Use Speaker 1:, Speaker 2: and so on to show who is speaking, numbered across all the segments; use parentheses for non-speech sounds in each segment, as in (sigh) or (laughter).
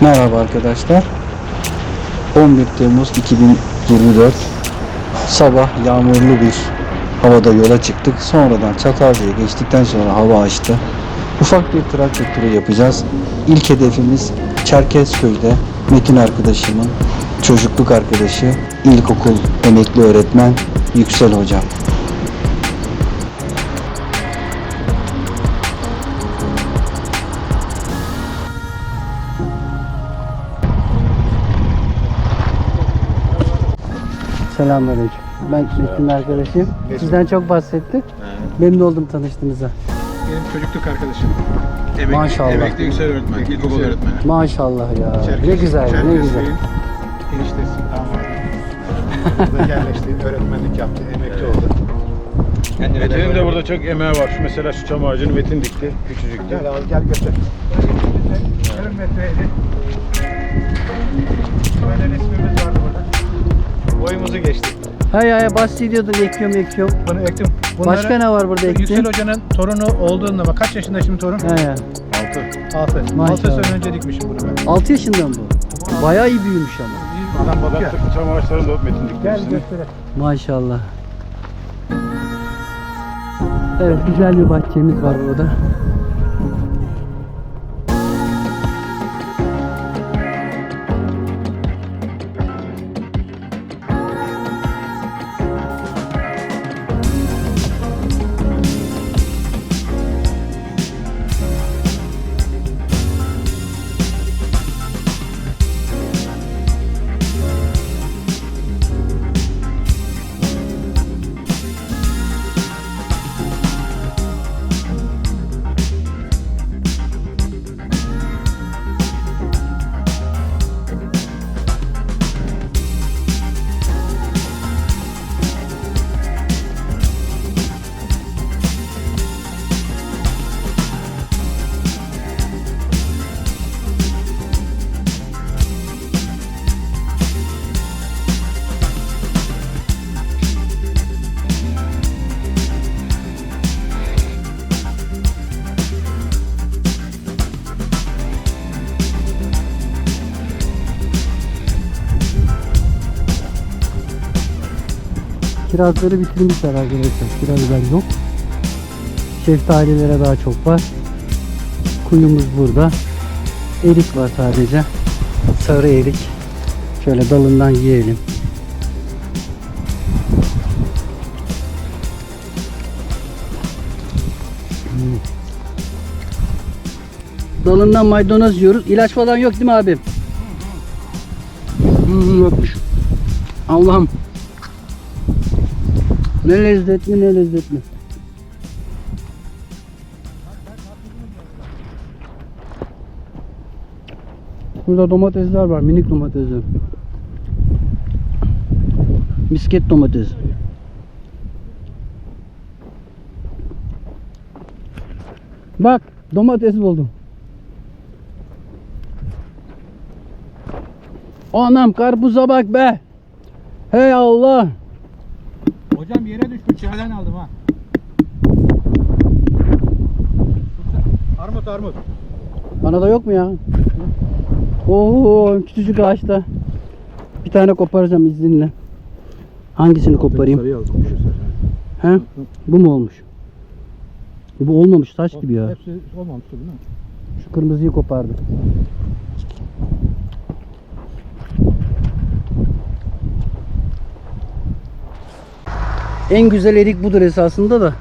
Speaker 1: Merhaba arkadaşlar. 11 Temmuz 2024 sabah yağmurlu bir havada yola çıktık. Sonradan Çatalca'ya geçtikten sonra hava açtı. Ufak bir traktör turu yapacağız. İlk hedefimiz Çerkezköy'de Metin arkadaşımın çocukluk arkadaşı, ilkokul emekli öğretmen Yüksel hocam. Selamünaleyküm. Ben Metin arkadaşım. Sizden çok bahsettik. Memnun oldum tanıştığınıza.
Speaker 2: Benim çocukluk arkadaşım. Emekli,
Speaker 1: Maşallah.
Speaker 2: Emekli yüksel öğretmen, ilkokul öğretmeni.
Speaker 1: Maşallah ya.
Speaker 2: Çerkez-
Speaker 1: ne güzel, ne güzel.
Speaker 2: Eniştesi, damadı. Burada (laughs) yerleşti, öğretmenlik yaptı, emekli oldu.
Speaker 3: Metin'in de burada çok emeği var. Şu mesela şu çam ağacını Metin dikti. Küçücüktü.
Speaker 2: Gel al, gel götür. Yarım metreydi. Böyle burada. Boyumuzu geçtik.
Speaker 1: Hay hay bahsediyordun ekiyorum ekiyorum.
Speaker 2: Bunu ektim.
Speaker 1: Başka ne var burada ektiğin?
Speaker 2: Yüksel Hoca'nın torunu olduğunda bak kaç yaşında şimdi torun?
Speaker 1: He ya.
Speaker 3: 6.
Speaker 2: 6.
Speaker 1: Maşallah.
Speaker 2: 6 sene önce dikmişim bunu ben.
Speaker 1: 6 yaşında mı bu? Bayağı iyi büyümüş ama.
Speaker 2: Adam bakıyor.
Speaker 3: Baktık çam ağaçlarını da Metin dikti.
Speaker 2: Gel götüre.
Speaker 1: Maşallah. Evet güzel bir bahçemiz var burada. Kirazları bitirmişler arkadaşlar. Kirazlar yok. Şeftalilere daha çok var. Kuyumuz burada. Erik var sadece. Sarı erik. Şöyle dalından yiyelim. Hmm. Dalından maydanoz yiyoruz. İlaç falan yok değil mi abim? Hmm, yokmuş. Allah'ım. Ne lezzetli ne lezzetli. Burada domatesler var, minik domatesler. Misket domates. Bak, domates buldum. Anam karpuza bak be. Hey Allah.
Speaker 2: Hocam yere düşmüş yerden aldım ha. Armut armut.
Speaker 1: Bana da yok mu ya? Oo küçücük ağaçta. Bir tane koparacağım izninle. Hangisini koparayım? He? Bu mu olmuş? Bu olmamış taş gibi ya.
Speaker 2: Hepsi olmamıştı değil mi?
Speaker 1: Şu kırmızıyı kopardı. En güzel erik budur esasında da.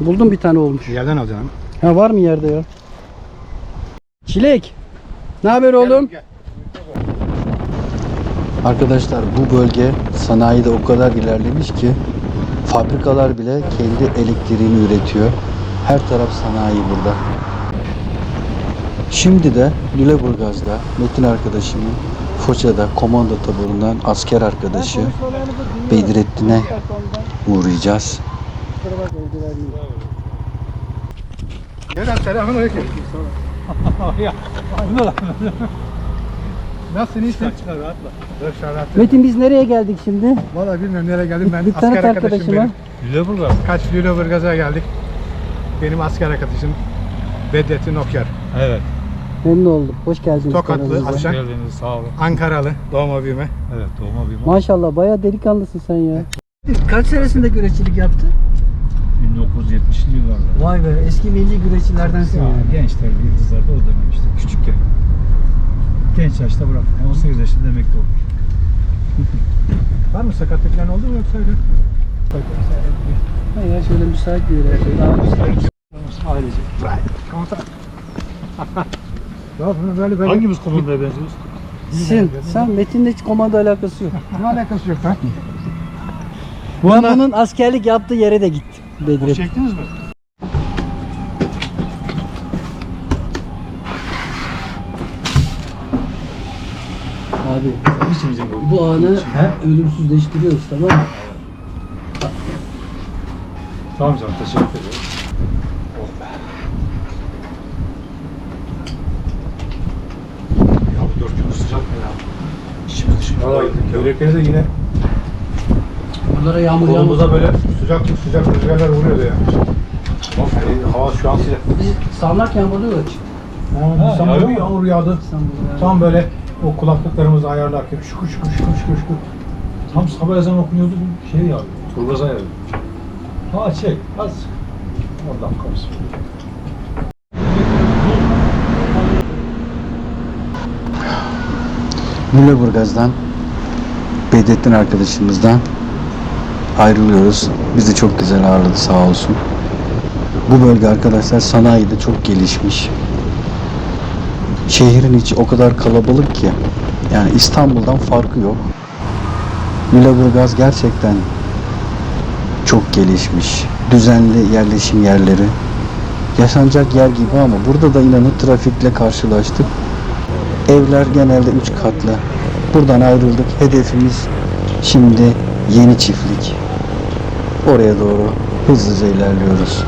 Speaker 1: Buldum bir tane olmuş.
Speaker 2: Yerden alacaksın.
Speaker 1: Ha var mı yerde ya? Çilek. Ne haber oğlum? Arkadaşlar bu bölge sanayide o kadar ilerlemiş ki fabrikalar bile kendi elektriğini üretiyor. Her taraf sanayi burada. Şimdi de Lüleburgaz'da Metin arkadaşımın Foça'da komando taburundan asker arkadaşı Bedrettin'e uğrayacağız.
Speaker 2: Gel selamun aleyküm. Nasılsın iyisin?
Speaker 1: Metin biz nereye geldik şimdi?
Speaker 2: Valla bilmiyorum nereye geldim ben.
Speaker 1: Bir tane
Speaker 2: asker
Speaker 1: arkadaşım
Speaker 2: arkadaşım
Speaker 1: var.
Speaker 2: benim.
Speaker 3: Lüleburgaz.
Speaker 2: Kaç Lüleburgaz'a geldik. Benim asker arkadaşım Bedrettin Okyar.
Speaker 3: Evet.
Speaker 4: Memnun oldum. Hoş geldiniz.
Speaker 2: Tokatlı,
Speaker 4: kanalımıza.
Speaker 2: Alçak.
Speaker 5: geldiniz sağ olun.
Speaker 2: Ankaralı, doğma büyüme.
Speaker 5: Evet doğma bir
Speaker 4: Maşallah bayağı delikanlısın sen ya. Kaç senesinde güreşçilik yaptın?
Speaker 5: 1970'li yıllarda.
Speaker 4: Vay be eski milli güreşçilerdensin
Speaker 5: Ya,
Speaker 4: yani.
Speaker 5: gençler yıldızlarda o dönem işte küçükken. Genç yaşta bıraktım. 18 yaşında emekli oldum. (laughs)
Speaker 2: Var mı sakatlık falan oldu mu yoksa öyle?
Speaker 4: Hayır şöyle müsait bir yere. Daha müsait.
Speaker 5: Ailece.
Speaker 2: Komutan. (laughs) böyle böyle.
Speaker 5: Hangimiz komandaya benziyoruz?
Speaker 4: Sen, sen Metin'le hiç komando alakası yok. (laughs)
Speaker 2: Ne alakası yok lan?
Speaker 4: Ben bunun askerlik yaptığı yere de gittim. Bedret.
Speaker 2: Çektiniz mi?
Speaker 4: Abi bu anı ölümsüzleştiriyoruz tamam mı?
Speaker 5: Tamam canım teşekkür ederim. Ya bu dört gün sıcak mı ya? İçimiz dışımız
Speaker 2: Valla yürürken de yine
Speaker 4: Bunlara yağmur yağmur.
Speaker 2: kolumuza böyle sıcak sıcak rüzgarlar vuruyordu ya. Yani hava şu an sıcak.
Speaker 4: Biz sağanak çıktık.
Speaker 2: Ha, İstanbul'da
Speaker 5: yağıyor
Speaker 2: yağmur yağdı.
Speaker 4: İstanbul'da yani.
Speaker 2: Tam böyle o kulaklıklarımızı ayarlarken şukur şukur şukur şukur şukur.
Speaker 5: Tam sabah ezanı okunuyordu bu şey yağdı. Turgaza yağdı. Ha çek az. Oradan kalsın.
Speaker 4: Lüleburgaz'dan Bedrettin arkadaşımızdan ayrılıyoruz. Bizi çok güzel ağırladı sağ olsun. Bu bölge arkadaşlar sanayide çok gelişmiş. Şehrin içi o kadar kalabalık ki yani İstanbul'dan farkı yok. Lüleburgaz gerçekten çok gelişmiş. Düzenli yerleşim yerleri. Yaşanacak yer gibi ama burada da inanın trafikle karşılaştık. Evler genelde 3 katlı. Buradan ayrıldık. Hedefimiz şimdi yeni çiftlik. Oraya doğru hızlıca ilerliyoruz.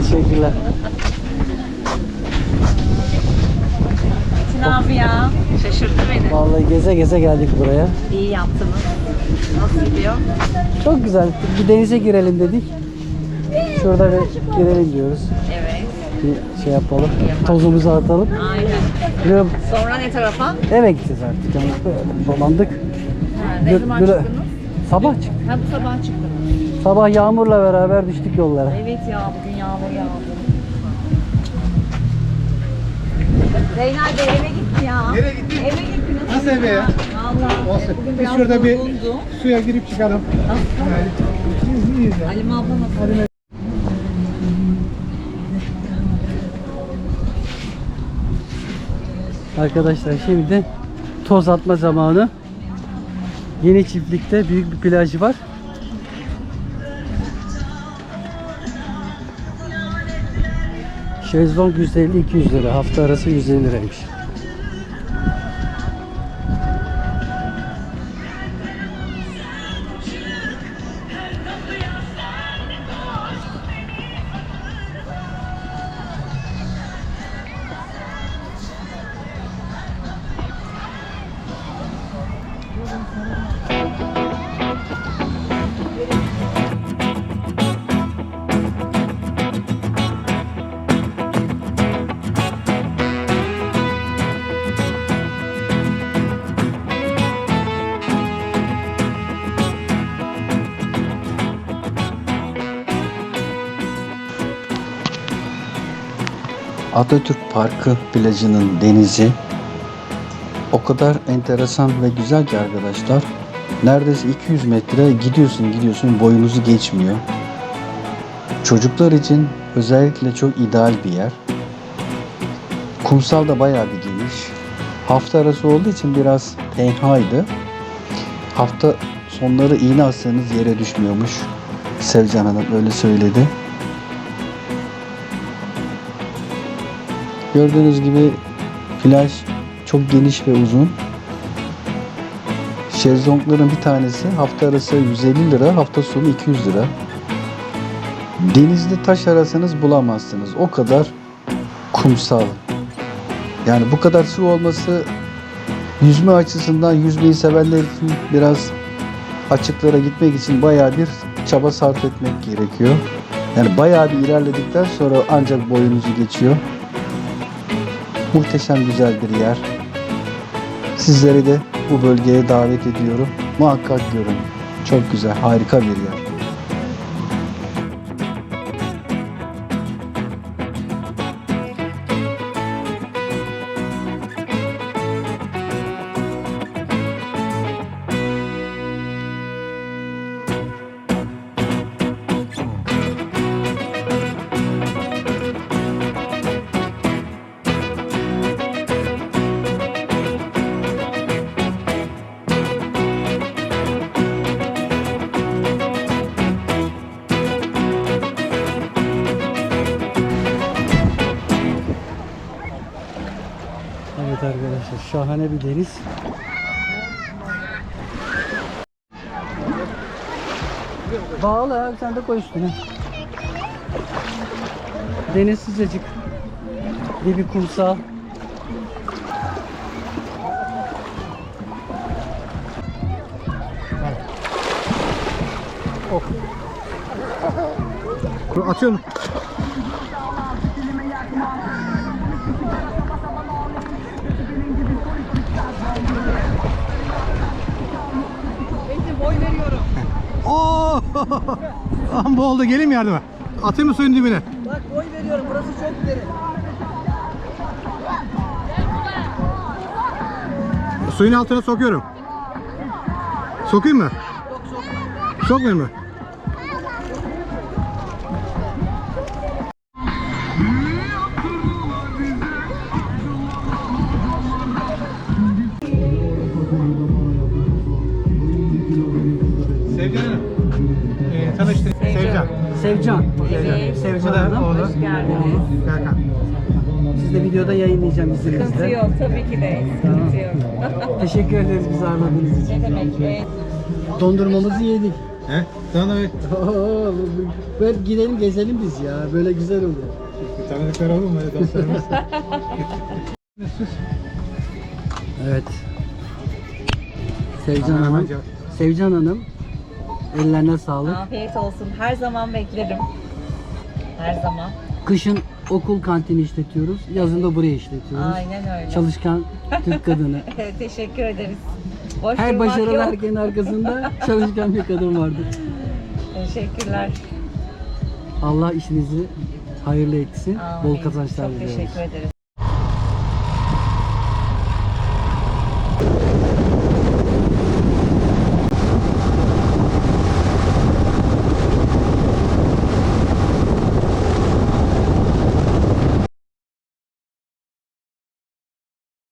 Speaker 4: Teşekkürler.
Speaker 6: Metin abi ya. Şaşırttı beni.
Speaker 4: Vallahi geze geze geldik buraya.
Speaker 6: İyi yaptınız. Nasıl gidiyor?
Speaker 4: Çok güzel. Bir denize girelim dedik. Şurada bir girelim diyoruz.
Speaker 6: Evet.
Speaker 4: Bir şey yapalım. Tozumuzu atalım.
Speaker 6: Aynen.
Speaker 4: Diyorum,
Speaker 6: Sonra ne tarafa?
Speaker 4: eve gideceğiz artık. Yani dolandık.
Speaker 6: Ha, ne
Speaker 4: Böyle-
Speaker 6: zaman
Speaker 4: böyle-
Speaker 6: çıktınız?
Speaker 4: Sabah çıktık.
Speaker 6: Ha bu sabah çıktınız.
Speaker 4: Sabah yağmurla beraber düştük yollara.
Speaker 6: Evet ya bugün yağmur yağdı. Zeynel Bey eve gitti ya.
Speaker 2: Nereye gitti?
Speaker 6: Eve gitti.
Speaker 2: Nasıl eve ya?
Speaker 6: Valla.
Speaker 2: Olsun.
Speaker 6: Bugün
Speaker 2: Biz
Speaker 6: biraz
Speaker 2: şurada bir suya girip çıkalım.
Speaker 6: Nasıl?
Speaker 2: Yani, iyiyiz ya.
Speaker 6: Halime abla nasıl?
Speaker 4: Arkadaşlar şimdi toz atma zamanı. Yeni çiftlikte büyük bir plaj var. Şezlong 150-200 lira. Hafta arası 150 liraymış. Atatürk Parkı plajının denizi o kadar enteresan ve güzel ki arkadaşlar. Neredeyse 200 metre gidiyorsun gidiyorsun boyunuzu geçmiyor. Çocuklar için Özellikle çok ideal bir yer. Kumsal da bayağı bir geniş. Hafta arası olduğu için biraz tenhaydı. Hafta sonları iğne atsanız yere düşmüyormuş. Sevcan Hanım öyle söyledi. Gördüğünüz gibi plaj çok geniş ve uzun. Şezlongların bir tanesi hafta arası 150 lira, hafta sonu 200 lira. Denizde taş arasanız bulamazsınız. O kadar kumsal. Yani bu kadar su olması yüzme açısından yüzmeyi sevenler için biraz açıklara gitmek için bayağı bir çaba sarf etmek gerekiyor. Yani bayağı bir ilerledikten sonra ancak boyunuzu geçiyor. Muhteşem güzel bir yer. Sizleri de bu bölgeye davet ediyorum. Muhakkak görün. Çok güzel, harika bir yer. Bağla abi sen de koy üstüne. Deniz sıcacık. Dibi kumsal.
Speaker 2: Atıyorum. Oo! Bu oldu gelin mi yardıma? Atayım mı suyun dibine?
Speaker 1: Bak boy veriyorum burası çok derin.
Speaker 2: Suyun altına sokuyorum. Sokayım mı? Sokmayayım mı?
Speaker 1: Videoda yayınlayacağım
Speaker 6: Sıkıntı
Speaker 1: izninizle.
Speaker 6: yok tabii ki de. Sıkıntı yok. (laughs)
Speaker 1: Teşekkür ederiz bizi ağırladığınız için.
Speaker 6: ne demek? Ee,
Speaker 1: Dondurmamızı yedik.
Speaker 2: He? Sana da bir
Speaker 1: Oo, böyle gidelim gezelim biz ya. Böyle güzel oluyor.
Speaker 2: tanıdıklar mu? Öyle dostlarımız.
Speaker 1: Evet. Sevcan
Speaker 2: Kameraman
Speaker 1: Hanım.
Speaker 2: cevap.
Speaker 1: Sevcan Hanım. Ellerine sağlık.
Speaker 6: afiyet olsun. Her zaman beklerim. Her zaman.
Speaker 1: Kışın okul kantini işletiyoruz. Yazın da buraya işletiyoruz.
Speaker 6: Aynen öyle.
Speaker 1: Çalışkan Türk kadını. (laughs)
Speaker 6: Teşekkür ederiz. Boş
Speaker 1: Her başarılı
Speaker 6: yok.
Speaker 1: erkeğin arkasında çalışkan bir kadın vardır.
Speaker 6: Teşekkürler.
Speaker 1: Allah işinizi hayırlı etsin.
Speaker 6: Amin.
Speaker 1: Bol kazançlar
Speaker 6: Çok
Speaker 1: diliyoruz.
Speaker 6: teşekkür ederiz.